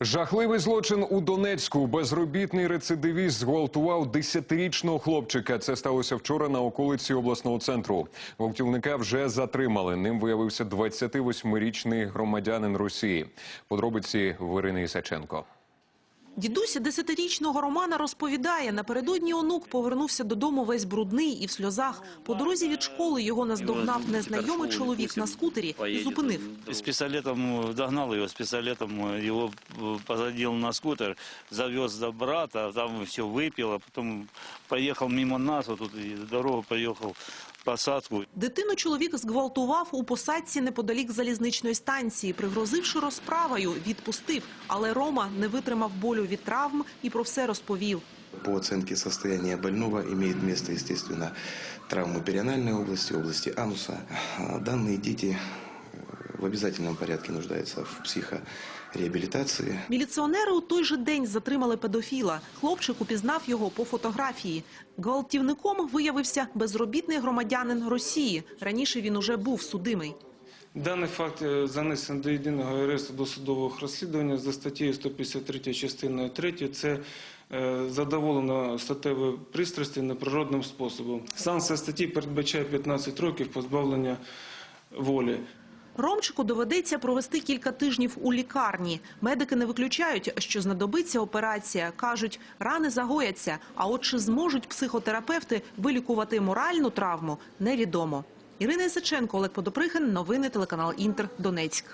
Жахливий злочин у Донецьку. Безробітний рецидивіст зґвалтував десятирічного хлопчика. Це сталося вчора на околиці обласного центру. Гвалтівника вже затримали. Ним виявився 28-річний громадянин Росії. Подробиці в Ірини Ісаченко. Дідусь десятирічного Романа розповідає, напередодні онук повернувся додому весь брудний і в сльозах. По дорозі від школи його наздогнав незнайомий чоловік на скутері і зупинив. С пистолетом э, догнал его, с пистолетом э, его э, посадил на скутер, завез до брата, там все выпил, а потом поехал мимо нас, вот тут и дорогу поехал в посадку. Дитину чоловік зґвалтував у посадці неподалік залізничної станції. Пригрозивши розправою, відпустив. Але Рома не витримав болю від травм і про все розповів. По оценке состояния больного имеет место, естественно, травмы перианальной области, области ануса. А Данные дети э, в обязательном порядке нуждаются в психореабилитации. Міліціонери у той же день затримали педофіла. Хлопчик упізнав його по фотографії. Гвалтівником виявився безробітний громадянин Росії. Раніше він уже був судимий. Даний факт е, занесено до єдиного аресту досудового розслідування за статтею 153 частиною 3. Це е, задоволено статевої пристрасті неприродним способом. Санкція статті передбачає 15 років позбавлення волі. Ромчику доведеться провести кілька тижнів у лікарні. Медики не виключають, що знадобиться операція. Кажуть, рани загояться. А от чи зможуть психотерапевти вилікувати моральну травму, невідомо. Ірина Ісаченко, Олег Подоприхин. Новини телеканал Інтер. Донецьк.